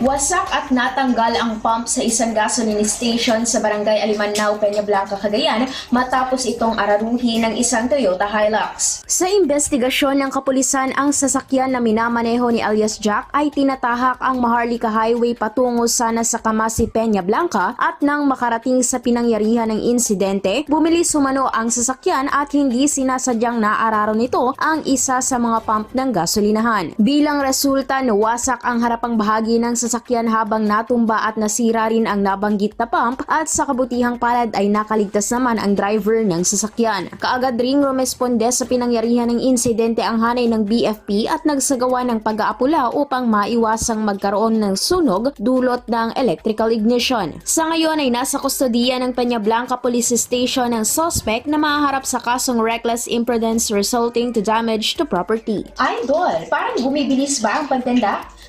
Wasak at natanggal ang pump sa isang gasoline station sa barangay Alimanao, Peña Blanca, Cagayan matapos itong araruhin ng isang Toyota Hilux. Sa investigasyon ng kapulisan, ang sasakyan na minamaneho ni alias Jack ay tinatahak ang Maharlika Highway patungo sana sa Kamasi, Peña Blanca at nang makarating sa pinangyarihan ng insidente, bumili sumano ang sasakyan at hindi sinasadyang naararo nito ang isa sa mga pump ng gasolinahan. Bilang resulta, nawasak ang harapang bahagi ng sasakyan habang natumba at nasira rin ang nabanggit na pump at sa kabutihang palad ay nakaligtas naman ang driver ng sasakyan. Kaagad ring rumesponde sa pinangyarihan ng insidente ang hanay ng BFP at nagsagawa ng pag-aapula upang maiwasang magkaroon ng sunog dulot ng electrical ignition. Sa ngayon ay nasa kustodiya ng Peña Blanca Police Station ang suspect na mahaharap sa kasong reckless imprudence resulting to damage to property. Idol, parang bumibilis ba ang pagtenda?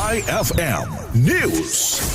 IFM News.